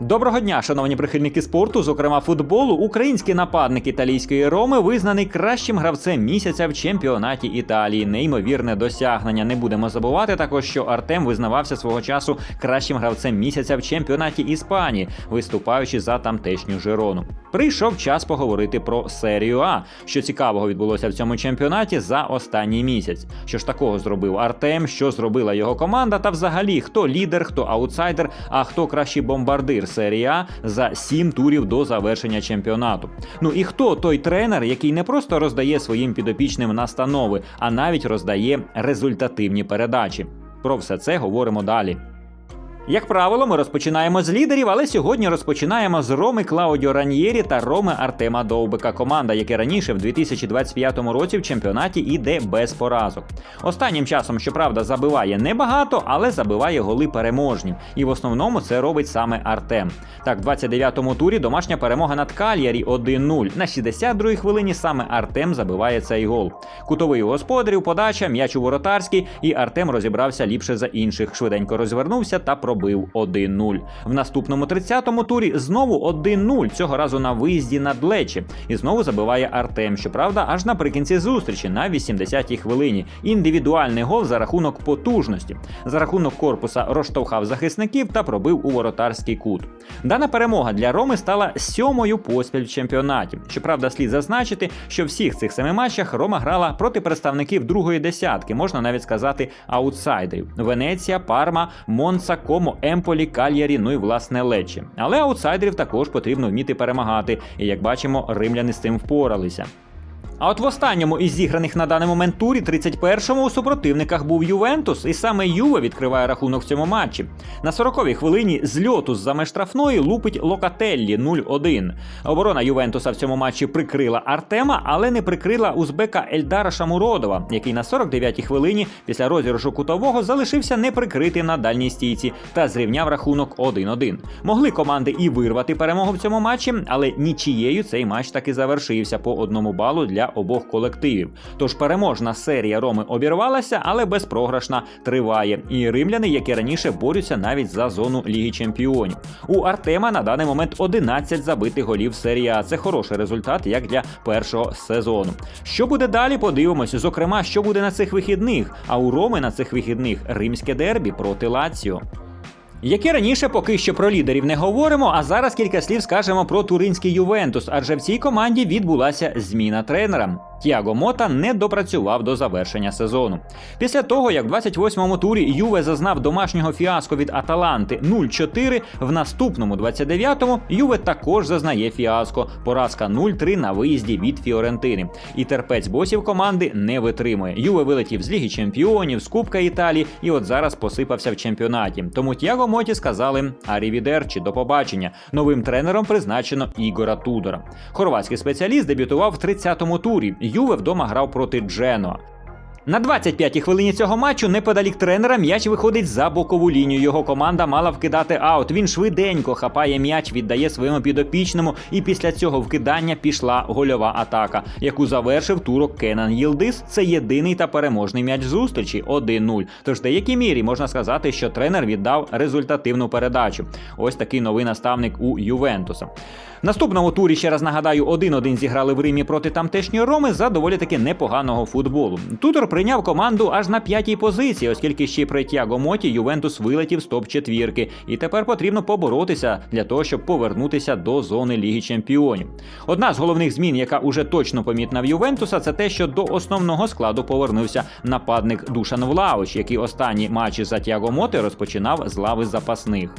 Доброго дня, шановні прихильники спорту, зокрема футболу. Український нападник італійської Роми визнаний кращим гравцем місяця в чемпіонаті Італії. Неймовірне досягнення. Не будемо забувати також, що Артем визнавався свого часу кращим гравцем місяця в чемпіонаті Іспанії, виступаючи за тамтешню Жирону. Прийшов час поговорити про серію А, що цікавого відбулося в цьому чемпіонаті за останній місяць. Що ж такого зробив Артем, що зробила його команда, та взагалі хто лідер, хто аутсайдер, а хто кращий бомбардир серії А за сім турів до завершення чемпіонату. Ну і хто той тренер, який не просто роздає своїм підопічним настанови, а навіть роздає результативні передачі. Про все це говоримо далі. Як правило, ми розпочинаємо з лідерів, але сьогодні розпочинаємо з Роми Клаудіо Раньєрі та Роми Артема Довбика. Команда, яка раніше в 2025 році в чемпіонаті іде без поразок. Останнім часом, щоправда, забиває небагато, але забиває голи переможні. І в основному це робить саме Артем. Так, в 29-му турі домашня перемога над Кальярі 1-0. На 62-й хвилині саме Артем забиває цей гол. Кутовий у господарів, подача, м'яч у воротарський, і Артем розібрався ліпше за інших. Швиденько розвернувся та пробив 1-0. В наступному 30-му турі знову 1-0, цього разу на виїзді над Лечі. І знову забиває Артем. Щоправда, аж наприкінці зустрічі на 80-й хвилині. Індивідуальний гол за рахунок потужності. За рахунок корпуса розштовхав захисників та пробив у воротарський кут. Дана перемога для Роми стала сьомою поспіль в чемпіонаті. Щоправда, слід зазначити, що всіх цих семи матчах Рома грала проти представників другої десятки, можна навіть сказати, аутсайдерів: Венеція, Парма, Монца, Комо, Емполі, Кальярі, ну і власне Лечі. Але аутсайдерів також потрібно вміти перемагати. І як бачимо, римляни з цим впоралися. А от в останньому із зіграних на даний момент турі 31-му у супротивниках був Ювентус, і саме Юве відкриває рахунок в цьому матчі. На 40-й хвилині з льоту з заме штрафної лупить Локателлі 0-1. Оборона Ювентуса в цьому матчі прикрила Артема, але не прикрила узбека Ельдара Шамуродова, який на 49-й хвилині після розіграшу кутового залишився неприкритим на дальній стійці та зрівняв рахунок 1-1. Могли команди і вирвати перемогу в цьому матчі, але нічією цей матч таки завершився по одному балу для обох колективів. Тож переможна серія Роми обірвалася, але безпрограшна триває. І римляни, які раніше борються навіть за зону Ліги Чемпіонів. У Артема на даний момент 11 забитих голів серії. Це хороший результат як для першого сезону. Що буде далі? Подивимося. Зокрема, що буде на цих вихідних. А у Роми на цих вихідних римське дербі проти Лаціо. Як і раніше, поки що про лідерів не говоримо, а зараз кілька слів скажемо про туринський Ювентус, адже в цій команді відбулася зміна тренера. Тіаго Мота не допрацював до завершення сезону. Після того, як в 28-му турі Юве зазнав домашнього фіаско від Аталанти 0-4, в наступному 29-му Юве також зазнає фіаско. Поразка 0-3 на виїзді від Фіорентини. І терпець босів команди не витримує. Юве вилетів з Ліги Чемпіонів, з Кубка Італії, і от зараз посипався в чемпіонаті. Тому Тіаго Моті сказали Арівідерчі, до побачення. Новим тренером призначено Ігора Тудора. Хорватський спеціаліст дебютував в 30-му турі. Юве вдома грав проти Дженуа. На 25-й хвилині цього матчу неподалік тренера м'яч виходить за бокову лінію. Його команда мала вкидати аут. Він швиденько хапає м'яч, віддає своєму підопічному, і після цього вкидання пішла гольова атака, яку завершив турок Кенан Їлдис. Це єдиний та переможний м'яч зустрічі 1-0. Тож в деякій мірі можна сказати, що тренер віддав результативну передачу. Ось такий новий наставник у Ювентуса. В наступному турі ще раз нагадаю, 1-1 зіграли в Римі проти тамтешньої Роми за доволі таки непоганого футболу. Тутор прийняв команду аж на п'ятій позиції, оскільки ще при Тяго Моті Ювентус вилетів з топ четвірки, і тепер потрібно поборотися для того, щоб повернутися до зони Ліги Чемпіонів. Одна з головних змін, яка уже точно помітна в Ювентуса, це те, що до основного складу повернувся нападник Душан Влауч, який останні матчі за Тяго Моти розпочинав з лави запасних.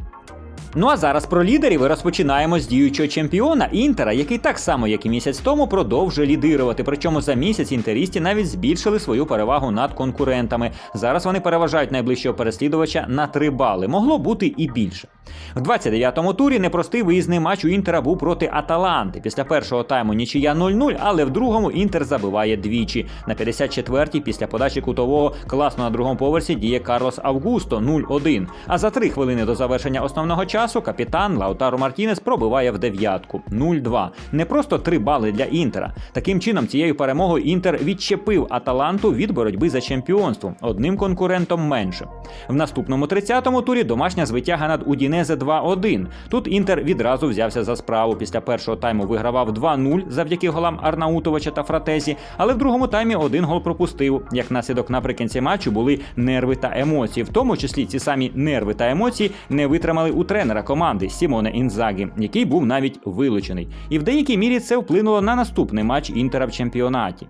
Ну а зараз про лідерів і розпочинаємо з діючого чемпіона Інтера, який так само, як і місяць тому, продовжує лідирувати. Причому за місяць інтерісті навіть збільшили свою перевагу над конкурентами. Зараз вони переважають найближчого переслідувача на 3 бали. Могло бути і більше. В 29-му турі непростий виїзний матч у Інтера був проти Аталанти. Після першого тайму нічия 0-0, але в другому Інтер забиває двічі. На 54-й після подачі кутового класно на другому поверсі діє Карлос Августо 0-1. А за три хвилини до завершення основного часу капітан Лаутаро Мартінес пробиває в дев'ятку 0-2. Не просто три бали для Інтера. Таким чином, цією перемогою Інтер відчепив Аталанту від боротьби за чемпіонство одним конкурентом менше. В наступному 30-му турі домашня звитяга над Удіне Удінезе 2-1. Тут Інтер відразу взявся за справу. Після першого тайму вигравав 2-0 завдяки голам Арнаутовича та Фратезі, але в другому таймі один гол пропустив. Як наслідок наприкінці матчу були нерви та емоції, в тому числі ці самі нерви та емоції не витримали у тренера команди Сімоне Інзагі, який був навіть вилучений. І в деякій мірі це вплинуло на наступний матч Інтера в чемпіонаті.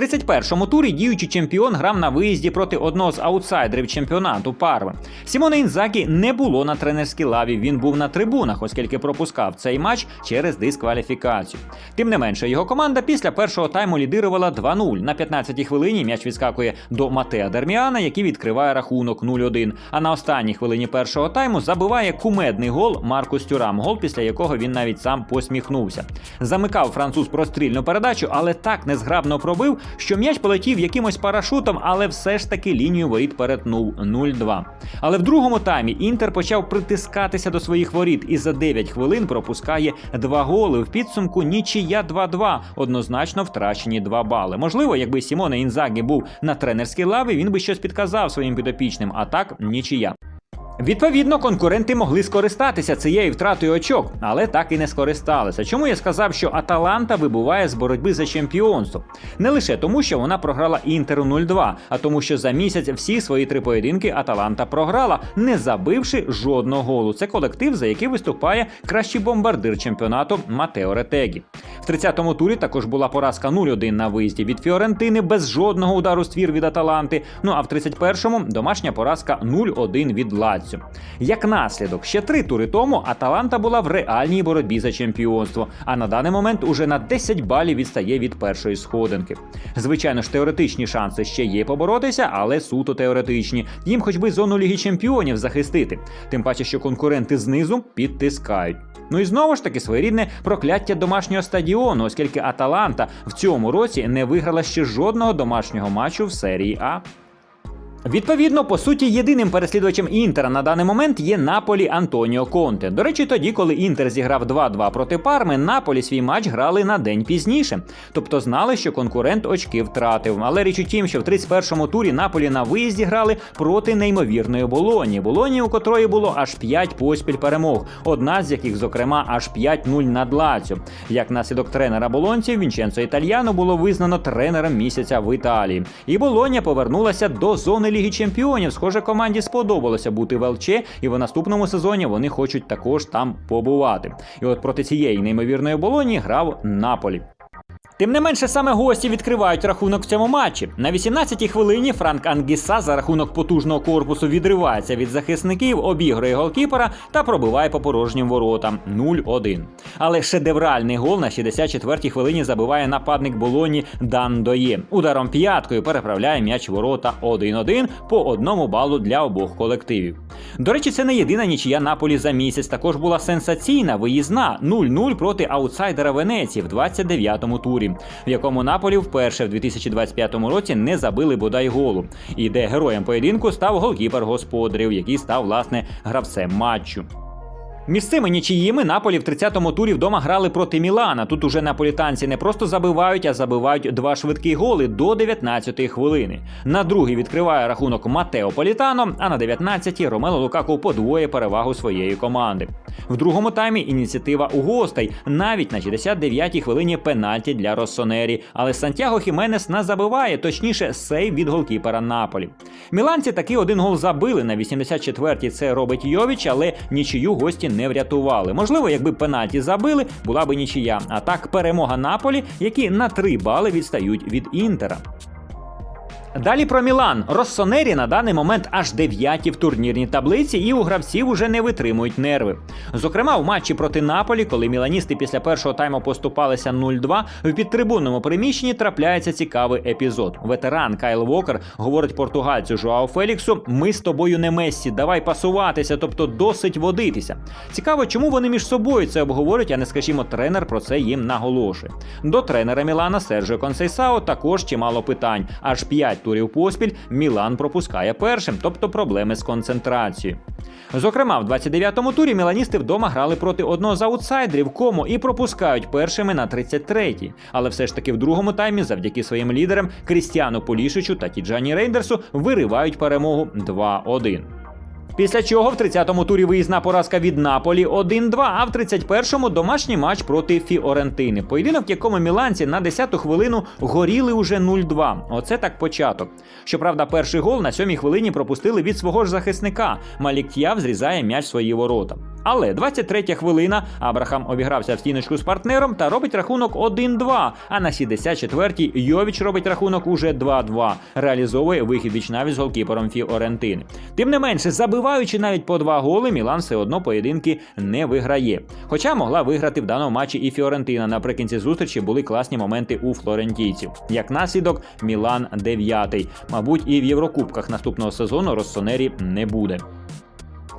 В 31-му турі діючий чемпіон грав на виїзді проти одного з аутсайдерів чемпіонату Парви. Сімоне Інзакі не було на тренерській лаві. Він був на трибунах, оскільки пропускав цей матч через дискваліфікацію. Тим не менше, його команда після першого тайму лідирувала 2-0. На 15-й хвилині м'яч відскакує до Матеа Дерміана, який відкриває рахунок 0-1. А на останній хвилині першого тайму забиває кумедний гол Маркус Тюрам, гол після якого він навіть сам посміхнувся. Замикав француз прострільну передачу, але так незграбно пробив, що м'яч полетів якимось парашутом, але все ж таки лінію воріт перетнув 0-2. Але в другому таймі Інтер почав притискатися до своїх воріт і за 9 хвилин пропускає два голи. В підсумку нічия 2-2, однозначно втрачені 2 бали. Можливо, якби Сімоне Інзагі був на тренерській лаві, він би щось підказав своїм підопічним, а так нічия. Відповідно, конкуренти могли скористатися цією втратою очок, але так і не скористалися. Чому я сказав, що Аталанта вибуває з боротьби за чемпіонство? Не лише тому, що вона програла Інтеру 0-2, а тому, що за місяць всі свої три поєдинки Аталанта програла, не забивши жодного голу. Це колектив, за який виступає кращий бомбардир чемпіонату Матео Ретегі. В 30-му турі також була поразка 0-1 на виїзді від Фіорентини без жодного удару ствір від Аталанти. Ну а в 31-му домашня поразка 0-1 від Лаціо. Як наслідок, ще три тури тому Аталанта була в реальній боротьбі за чемпіонство, а на даний момент уже на 10 балів відстає від першої сходинки. Звичайно ж, теоретичні шанси ще є поборотися, але суто теоретичні. Їм хоч би зону Ліги Чемпіонів захистити. Тим паче, що конкуренти знизу підтискають. Ну і знову ж таки своєрідне прокляття домашнього стадіону, оскільки Аталанта в цьому році не виграла ще жодного домашнього матчу в серії А. Відповідно, по суті, єдиним переслідувачем Інтера на даний момент є Наполі Антоніо Конте. До речі, тоді, коли Інтер зіграв 2-2 проти Парми, Наполі свій матч грали на день пізніше. Тобто знали, що конкурент очки втратив. Але річ у тім, що в 31-му турі Наполі на виїзді грали проти неймовірної Болоні. Болоні, у котрої було аж 5 поспіль перемог, одна з яких, зокрема, аж 5-0 над Лаціо. Як наслідок тренера болонців Вінченцо Італьяно було визнано тренером місяця в Італії. І Болоня повернулася до зони Ліги Чемпіонів. Схоже, команді сподобалося бути в ЛЧ, і в наступному сезоні вони хочуть також там побувати. І от проти цієї неймовірної болоні грав Наполі. Тим не менше, саме гості відкривають рахунок в цьому матчі. На 18-й хвилині Франк Ангіса за рахунок потужного корпусу відривається від захисників, обігрує голкіпера та пробиває по порожнім воротам 0-1. Але шедевральний гол на 64-й хвилині забиває нападник Болоні Дан Доє. Ударом п'яткою переправляє м'яч ворота 1-1 по одному балу для обох колективів. До речі, це не єдина нічия Наполі за місяць. Також була сенсаційна виїзна 0-0 проти аутсайдера Венеції в 29-му турі, в якому Наполі вперше в 2025 році не забили бодай голу. І де героєм поєдинку став голкіпер господарів, який став власне гравцем матчу. Між цими нічиїми Наполі в 30-му турі вдома грали проти Мілана. Тут уже наполітанці не просто забивають, а забивають два швидкі голи до 19-ї хвилини. На другий відкриває рахунок Матео Політано, а на 19-й Ромело Лукаку подвоє перевагу своєї команди. В другому таймі ініціатива у гостей, навіть на 69-й хвилині пенальті для Россонері. Але Сантьяго Хіменес не забиває, точніше, сейв від голкіпера Наполі. Міланці таки один гол забили на 84-й. Це робить Йовіч, але нічию гості не врятували. Можливо, якби пенальті забили, була би нічия. А так перемога Наполі, які на 3 бали відстають від Інтера. Далі про Мілан. Россонері на даний момент аж дев'яті в турнірній таблиці, і у гравців уже не витримують нерви. Зокрема, у матчі проти Наполі, коли міланісти після першого тайму поступалися 0-2, в підтрибунному приміщенні трапляється цікавий епізод. Ветеран Кайл Вокер говорить португальцю Жуао Феліксу: Ми з тобою не Мессі, давай пасуватися, тобто досить водитися. Цікаво, чому вони між собою це обговорюють, а не скажімо, тренер про це їм наголошує. До тренера Мілана Сержіо Консейсао також чимало питань. Аж 5 турів поспіль Мілан пропускає першим, тобто проблеми з концентрацією. Зокрема, в 29-му турі міланісти вдома грали проти одного з аутсайдерів Кому і пропускають першими на 33-й. Але все ж таки в другому таймі, завдяки своїм лідерам Крістіану Полішичу та Тіджані Рейндерсу, виривають перемогу 2-1. Після чого в 30-му турі виїзна поразка від Наполі 1-2, а в 31-му домашній матч проти Фіорентини. Поєдинок, в якому міланці на 10-ту хвилину горіли уже 0-2. Оце так початок. Щоправда, перший гол на сьомій хвилині пропустили від свого ж захисника. Малік Т'яв зрізає м'яч свої ворота. Але 23 хвилина Абрахам обігрався в стіночку з партнером та робить рахунок 1-2. А на 64-й Йовіч робить рахунок уже 2-2. Реалізовує вихід віч навіть з голкіпером Фіорентини. Тим не менше, забиваючи навіть по два голи, Мілан все одно поєдинки не виграє. Хоча могла виграти в даному матчі і Фіорентина. Наприкінці зустрічі були класні моменти у флорентійців. Як наслідок, Мілан 9 Мабуть, і в Єврокубках наступного сезону Россонері не буде.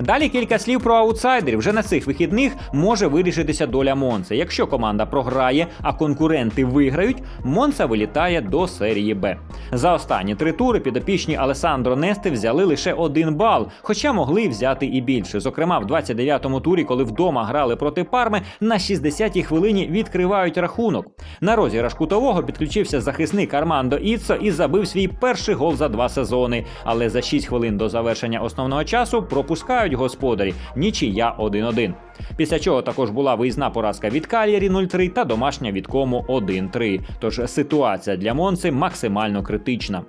Далі кілька слів про аутсайдерів. Вже на цих вихідних може вирішитися доля Монци. Якщо команда програє, а конкуренти виграють, Монца вилітає до серії Б. За останні три тури підопічні Алесандро Нести взяли лише один бал, хоча могли взяти і більше. Зокрема, в 29-му турі, коли вдома грали проти парми, на 60-й хвилині відкривають рахунок. На розіграш кутового підключився захисник Армандо Іццо і забив свій перший гол за два сезони. Але за 6 хвилин до завершення основного часу пропускають господарі. Нічия 1-1. Після чого також була виїзна поразка від Кальєрі 0-3 та домашня від Кому 1-3. Тож ситуація для Монци максимально критична.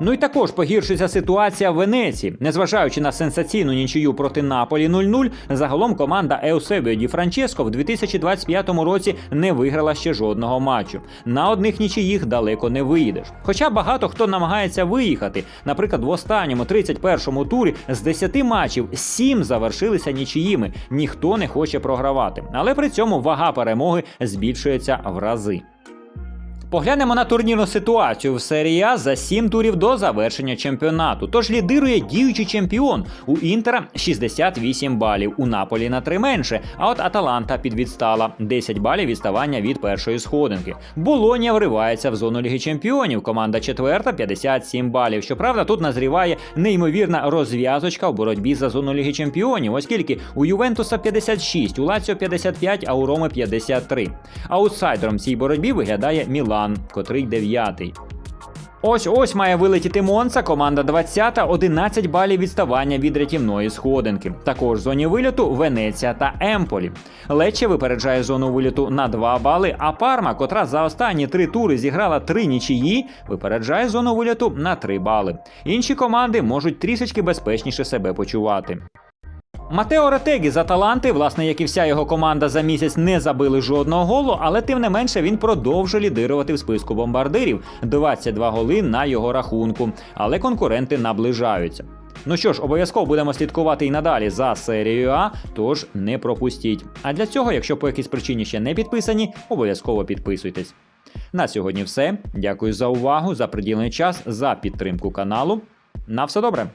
Ну і також погіршується ситуація в Венеції. Незважаючи на сенсаційну нічию проти Наполі 0-0, загалом команда Еусебіо Ді Франческо в 2025 році не виграла ще жодного матчу. На одних нічиїх далеко не виїдеш. Хоча багато хто намагається виїхати. Наприклад, в останньому 31-му турі з 10 матчів 7 завершилися нічиїми. Ніхто не хоче програвати. Але при цьому вага перемоги збільшується в рази. Поглянемо на турнірну ситуацію в серії А за 7 турів до завершення чемпіонату. Тож лідирує діючий чемпіон. У Інтера 68 балів, у Наполі на 3 менше. А от Аталанта підвідстала 10 балів відставання від першої сходинки. Болонія вривається в зону Ліги Чемпіонів. Команда четверта 57 балів. Щоправда, тут назріває неймовірна розв'язочка в боротьбі за зону Ліги Чемпіонів, оскільки у Ювентуса 56, у Лаціо 55, а у Роми 53. Аутсайдером цій боротьбі виглядає Мілан, котрий дев'ятий. Ось ось має вилетіти Монца, команда 20-та, 11 балів відставання від рятівної сходинки. Також в зоні виліту Венеція та Емполі. Лече випереджає зону виліту на 2 бали, а Парма, котра за останні три тури зіграла три нічиї, випереджає зону виліту на 3 бали. Інші команди можуть трішечки безпечніше себе почувати. Матео Ретегі з Аталанти, власне, як і вся його команда за місяць не забили жодного голу, але тим не менше він продовжує лідирувати в списку бомбардирів 22 голи на його рахунку, але конкуренти наближаються. Ну що ж, обов'язково будемо слідкувати і надалі за серією А, тож не пропустіть. А для цього, якщо по якійсь причині ще не підписані, обов'язково підписуйтесь. На сьогодні все. Дякую за увагу, за приділений час, за підтримку каналу. На все добре!